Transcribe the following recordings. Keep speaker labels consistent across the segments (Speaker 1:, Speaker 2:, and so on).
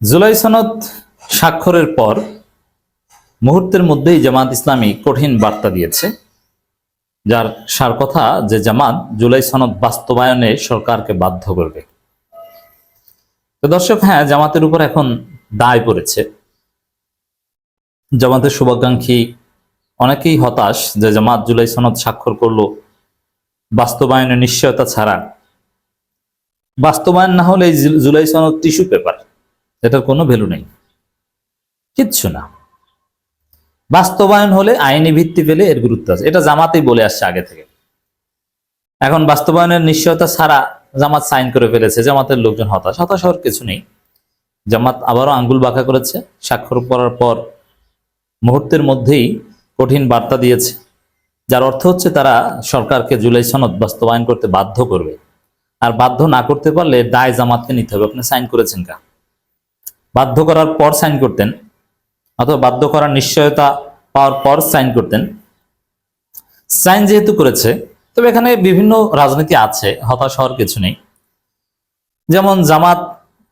Speaker 1: জুলাই সনদ স্বাক্ষরের পর মুহূর্তের মধ্যেই জামাত ইসলামী কঠিন বার্তা দিয়েছে, যার সার কথা যে জামাত জুলাই সনদ বাস্তবায়নে সরকারকে বাধ্য করবে। দর্শক হ্যাঁ জামাতের উপর এখন দায় পড়েছে। জামাতের শুভাকাঙ্ক্ষী অনেকেই হতাশ যে জামাত জুলাই সনদ স্বাক্ষর করল। বাস্তবায়নের নিশ্চয়তা ছাড়া। বাস্তবায়ন না হলে জুলাই সনদ টিস্যু পেপার। এটার কোনো ভ্যালু নেই। কিচ্ছু না। বাস্তবায়ন হলে আইনি ভিত্তি পেলে এর গুরুত্ব আছে। এটা জামাতেই বলে আসছে আগে থেকে। এখন বাস্তবায়নের নিশ্চয়তা ছাড়া জামাত সাইন করে ফেলেছে, জামাতের লোকজন হতাশ। হতাশ হওয়ার কিছু নেই। জামাত আবারও আঙ্গুল বাঁকা করেছে। স্বাক্ষর করার পর মুহূর্তের মধ্যেই কঠিন বার্তা দিয়েছে। যার অর্থ হচ্ছে তারা সরকারকে জুলাই সনদ বাস্তবায়ন করতে বাধ্য করবে। আর বাধ্য না করতে পারলে দায় জামাতকে নিতে হবে। আপনি সাইন করেছেন কা বাধ্য করার পর সাইন করতেন, অথবা বাধ্য করার নিশ্চয়তা পাওয়ার পর সাইন করতেন। সাইন যেহেতু করেছে, তবে এখানে বিভিন্ন রাজনীতি আছে, হতাশ হওয়ার কিছু নেই। যেমন জামাত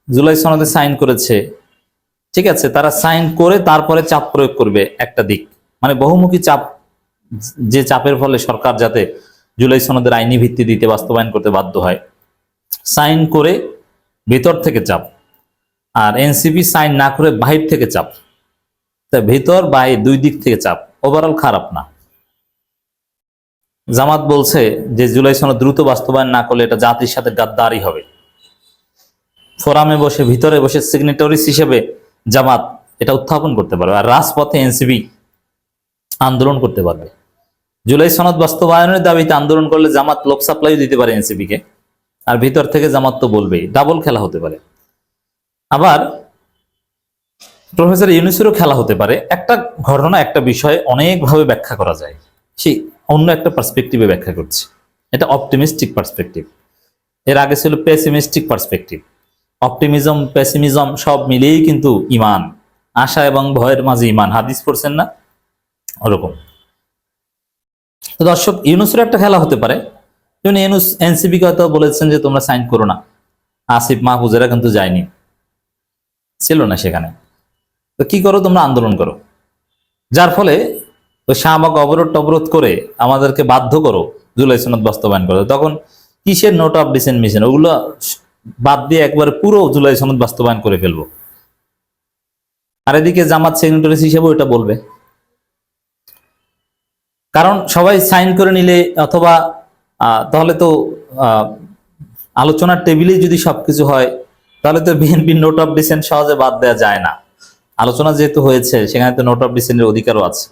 Speaker 1: জুলাই সনদে সাইন করেছে, ঠিক আছে, তারা সাইন করে তারপরে চাপ প্রয়োগ করবে একটা দিক। মানে বহুমুখী চাপ, যে চাপের ফলে সরকার যাতে জুলাই সনদের আইনি ভিত্তি দিতে বাস্তবায়ন করতে বাধ্য হয়। সাইন করে ভিতর থেকে চাপ। আর এনসিপি সাইন না করে বাহির থেকে চাপ। তা ভিতর বাহির দুই দিক থেকে চাপ। ওভারঅল খারাপ না। জামাত বলছে যে জুলাই সনদ দ্রুত বাস্তবায়ন না করলে এটা জাতির সাথে গাদ্দারি হবে। ফোরামে বসে, ভিতরে বসে সিগনেটরিস হিসেবে জামাত এটা উত্থাপন করতে পারবে আর রাজপথে এনসিপি আন্দোলন করতে পারবে। জুলাই সনদ বাস্তবায়নের দাবিতে আন্দোলন করলে জামাত লোক সাপ্লাই দিতে পারে এনসিপি কে। আর ভিতর থেকে জামাত তো বলবেই ডাবল খেলা হতে পারে। আবার প্রফেসর ইউনুসেরও খেলা হতে পারে। একটা ঘটনা, একটা বিষয়ে অনেকভাবে ব্যাখ্যা করা যায়। সেই অন্য একটা পার্সপেক্টিভে ব্যাখ্যা করছি। এটা অপটিমিস্টিক পার্সপেক্টিভ এর আগে ছিল পেসিমিস্টিক পার্সপেক্টিভ অপটিমিজম পেসিমিজম সব মিলিয়েই কিন্তু ইমান। আশা এবং ভয়ের মাঝে ইমান। হাদিস পড়ছেন না? ওরকম। তো দর্শক ইউনুসের একটা খেলা হতে পারে। ইউনুস এনসিপি হয়তো বলেছেন যে তোমরা সাইন করো না। আসিফ মাহফুজেরা কিন্তু যায়নি। ছিল না সেখানে। তো কি করো তোমরা? আন্দোলন করো। যার ফলে ওই শাহবাগ অবরোধ টবরোধ করে আমাদেরকে বাধ্য করো, জুলাই সনদ বাস্তবায়ন করো। তখন কিসের নোট অফ ডিসেন্ট মিশন ওগুলো বাদ দিয়ে একবার পুরো জুলাই সনদ বাস্তবায়ন করে ফেলব। আর এদিকে জামাত সেক্রেটারি হিসেবে ওটা বলবে। কারণ সবাই সাইন করে নিলে অথবা তাহলে তো আলোচনার টেবিলেই যদি সবকিছু হয় তাহলে তো বিএনপি নোট অফ ডিসেন্ট সহজে বাদ দেওয়া যায় না। আলোচনা যেহেতু হয়েছে, সেখানে তো নোট অফ ডিসেন্টের অধিকারও আছে।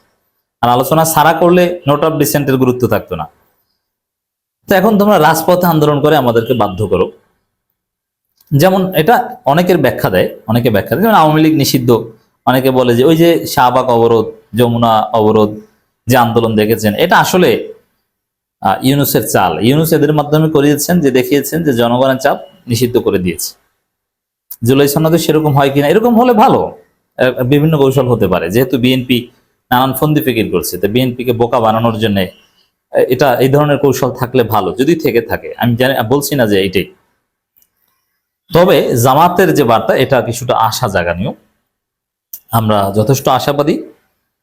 Speaker 1: আর আলোচনা সারা করলে নোট অফ ডিসেন্টের গুরুত্ব থাকতো না। তো এখন তোমরা রাজপথে আন্দোলন করে আমাদেরকে বাধ্য করো। যেমন এটা অনেকের ব্যাখ্যা দেয়, অনেকে ব্যাখ্যা দেয়। যেমন আওয়ামী লীগ নিষিদ্ধ, অনেকে বলে যে ওই যে শাহবাগ অবরোধ, যমুনা অবরোধ যে আন্দোলন দেখেছেন, এটা আসলে ইউনুসের চাল। ইউনুস এদের মাধ্যমে করিয়েছেন যে দেখিয়েছেন যে জনগণের চাপ নিষিদ্ধ করে দিয়েছে। জুলাই সনদে সেরকম হয় কিনা, এরকম হলে ভালো। বিভিন্ন কৌশল হতে পারে। যেহেতু বিএনপি নানান ফন্দি ফিকির করছে, তো বিএনপিকে বোকা বানানোর জন্য এটা, এই ধরনের কৌশল থাকলে ভালো, যদি থেকে থাকে। আমি জানি, বলছি না যে এইটাই তবে জামাতের যে বার্তা, এটা কিছুটা আশা জাগানিও। আমরা যথেষ্ট আশাবাদী।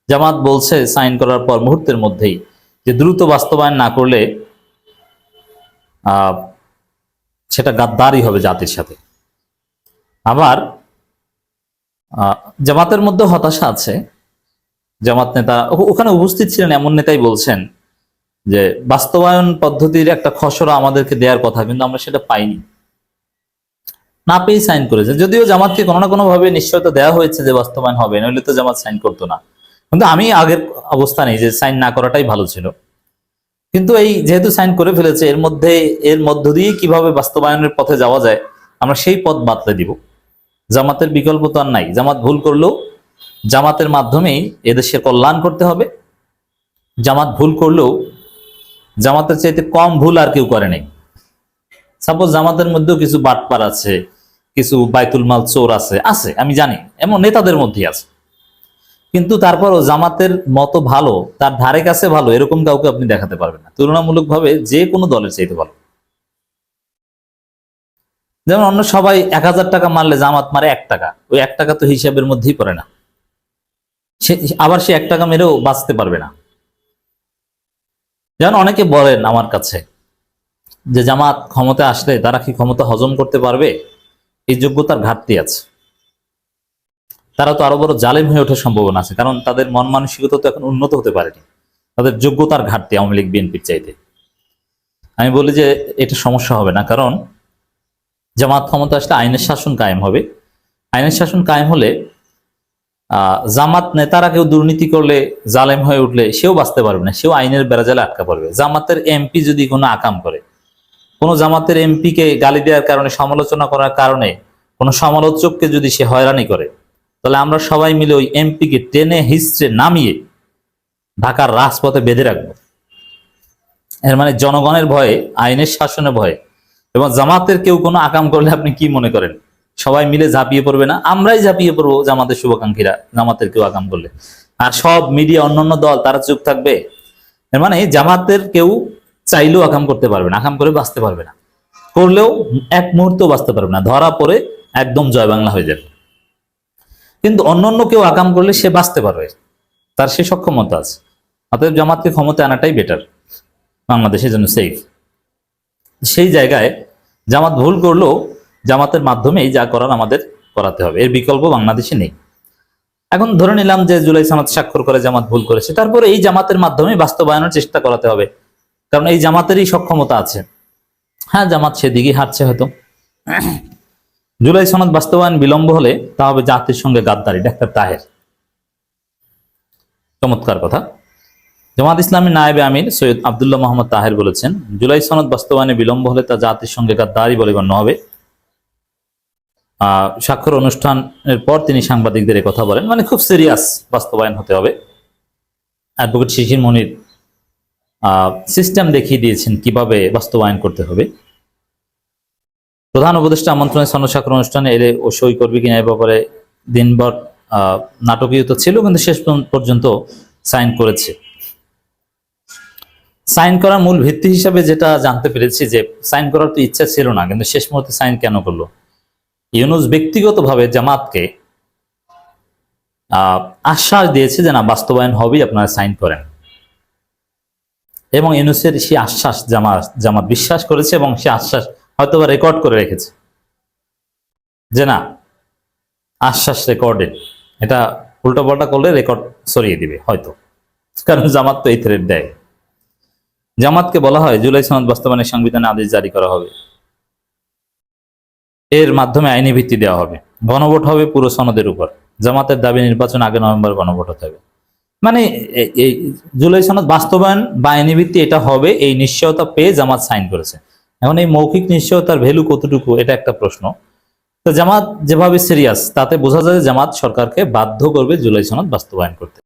Speaker 1: জামাত বলছে সাইন করার পর মুহূর্তের মধ্যেই যে দ্রুত বাস্তবায়ন না করলে সেটা গাদ্দারি হবে জাতির সাথে। আবার জামাতের মধ্যে হতাশা আছে। জামাত নেতা ওখানে উপস্থিত ছিলেন এমন নেতাই বলছেন যে, বাস্তবায়ন পদ্ধতির একটা খসড়া আমাদেরকে দেওয়ার কথা, কিন্তু আমরা সেটা পাইনি। না পেয়ে সাইন করেছে। যদিও জামাতকে কোনো না কোনো ভাবে নিশ্চয়তা দেওয়া হয়েছে যে বাস্তবায়ন হবে, নইলে তো জামাত সাইন করতো না। কিন্তু আমি আগের অবস্থা নেই যে সাইন না করাটাই ভালো ছিল। কিন্তু এই যেহেতু সাইন করে ফেলেছে, এর মধ্যে, এর মধ্য দিয়ে কীভাবে বাস্তবায়নের পথে যাওয়া যায়, আমরা সেই পথ বাতলে দিব। জামাতের বিকল্প তো আর নাই। জামাত ভুল করলেও জামাতের মাধ্যমেই এদেশের কল্যাণ করতে হবে। জামাত ভুল করলেও জামাতের চাইতে কম ভুল আর কেউ করে নাই। সাপোজ জামাতের মধ্যেও কিছু বাটপার আছে, কিছু বাইতুল মাল চোর আছে আছে, আমি জানি, এমন নেতাদের মধ্যেই আছে। কিন্তু তারপরও জামাতের মতো ভালো, তার ধারে কাছে ভালো, এরকম কাউকে আপনি দেখাতে পারবেন না। তুলনামূলকভাবে যে কোনো দলের চাইতে ভালো। যেমন অন্য সবাই এক হাজার টাকা মারলে জামাত মারে এক টাকা, ওই এক টাকা তো হিসাবের মধ্যেই পড়ে না। সে, আবার সে এক টাকা মেরেও বাঁচতে পারবে না। যেমন অনেকে বলেন আমার কাছে যে জামাত ক্ষমতা আসলে তারা কি ক্ষমতা হজম করতে পারবে? এই যোগ্যতার ঘাটতি আছে। তারা তো আরও বড় জালেম হয়ে ওঠার সম্ভাবনা আছে, কারণ তাদের মন মানসিকতা তো এখন উন্নত হতে পারেনি। তাদের যোগ্যতার ঘাটতি আওয়ামী লীগ, বিএনপির চাইতে। আমি বলি যে এটা সমস্যা হবে না, কারণ জামাত ক্ষমতা আসলে আইনের শাসন কায়েম হবে। আইনের শাসন কায়েম হলে জামাত নেতারা কেউ দুর্নীতি করলে, জালেম হয়ে উঠলে সেও বাঁচতে পারবে না, সেও আইনের বেড়াজালে আটকা পড়বে। জামাতের এমপি যদি কোনো আকাম করে, কোনো জামাতের এমপিকে গালি দেওয়ার কারণে, সমালোচনা করার কারণে, কোনো সমালোচককে যদি সে হয়রানি করে, তাহলে আমরা সবাই মিলে ওই এমপিকে টেনে হিস্ট্রে নামিয়ে ঢাকার রাজপথে বেঁধে রাখব। এর মানে জনগণের ভয়ে, আইনের শাসনের ভয়ে এবং জামাতের কেউ কোনো আকাম করলে আপনি কি মনে করেন? সবাই মিলে ঝাঁপিয়ে পড়বে না? আমরাই ঝাঁপিয়ে পড়ব জামাতের শুভাকাঙ্ক্ষীরা, জামাতের কেউ আকাম করলে। আর সব মিডিয়া, অন্যান্য দল, তারা চুপ থাকবে। এর মানে জামাতের কেউ চাইলেও আকাম করতে পারবে না, আকাম করে বাঁচতে পারবে না। করলেও এক মুহূর্ত বাঁচতে পারবে না, ধরা পড়ে একদম জয় বাংলা হয়ে যাবে। কিন্তু অন্যান্য কেউ আকাম করলে সে বাঁচতে পারবে, তার সে সক্ষমতা আছে। অতএব জামাতকে ক্ষমতা আনাটাই বেটার বাংলাদেশের জন্য সেফ সেই জায়গায় জামাত ভুল করলেও জামাতের মাধ্যমেই যা করার আমাদের করাতে হবে। এর বিকল্প বাংলাদেশে নেই। এখন ধরে নিলাম যে জুলাই সনদ স্বাক্ষর করে জামাত ভুল করেছে, তারপরে এই জামাতের মাধ্যমে বাস্তবায়নের চেষ্টা করাতে হবে। কারণ এই জামাতেরই সক্ষমতা আছে। হ্যাঁ জামাত সেদিকেই হাঁটছে হয়তো। জুলাই সনদ বাস্তবায়ন বিলম্ব হলে তা হবে জাতির সঙ্গে গাদ্দারি। ডাক্তার তাহের। চমৎকার কথা। জামাত ইসলামী নায়েবে আমির সৈয়দ আবদুল্লাহ মোহাম্মদ তাহের বলেছেন জুলাই সনদ বাস্তবায়নে বিলম্ব হলে তা জাতির সঙ্গে গাদ্দারি বলে গণ্য হবে। স্বাক্ষর অনুষ্ঠানের পর তিনি সাংবাদিকদের কথা বলেন। মানে খুব সিরিয়াস বাস্তবায়ন হতে হবে। অ্যাডভোকেট শিশির মনির সিস্টেম দেখিয়ে দিয়েছেন কীভাবে বাস্তবায়ন করতে হবে। প্রধান উপদেষ্টা আমন্ত্রণে সনদ স্বাক্ষর অনুষ্ঠানে এলে ও সই করবে কিনা এ ব্যাপারে দিনভর আহ, নাটকীয়তা ছিল কিন্তু শেষ পর্যন্ত সাইন করেছে। সাইন করার মূল ভিত্তি হিসাবে যেটা জানতে পেরেছি যে সাইন করার তো ইচ্ছা ছিল না, কিন্তু শেষ মুহূর্তে সাইন কেন করল? ইউনুস ব্যক্তিগতভাবে জামাতকে আশ্বাস দিয়েছে যে না, বাস্তবায়ন হবেই, আপনারা সাইন করেন। এবং ইউনুসের সেই আশ্বাস জামাত জামাত বিশ্বাস করেছে এবং সে আশ্বাস হয়তো রেকর্ড করে রেখেছে। যে না, আশ্বাস রেকর্ডেড এটা উল্টো পাল্টা করলে রেকর্ড সরিয়ে দিবে, হয়তো। কারণ জামাত তো এই থ্রেড দেয়। জামাতকে বলা হয়, জুলাই সনদ বাস্তবায়নের সংবিধানে আদেশ জারি করা হবে। এর মাধ্যমে আইনি ভিত্তি দেওয়া হবে। গণভোট হবে পুরো সনদের উপর। জামাতের দাবি নির্বাচন আগে নভেম্বর গণভোট হতে হবে। মানে এই জুলাই সনদ বাস্তবায়ন বা আইনি ভিত্তি এটা হবে, এই নিশ্চয়তা পেয়ে জামাত সাইন করেছে। এখন এই মৌখিক নিশ্চয়তার ভ্যালু কতটুকু, এটা একটা প্রশ্ন। তো জামাত যেভাবে সিরিয়াস, তাতে বোঝা যায় জামাত সরকারকে বাধ্য করবে জুলাই সনদ বাস্তবায়ন করতে।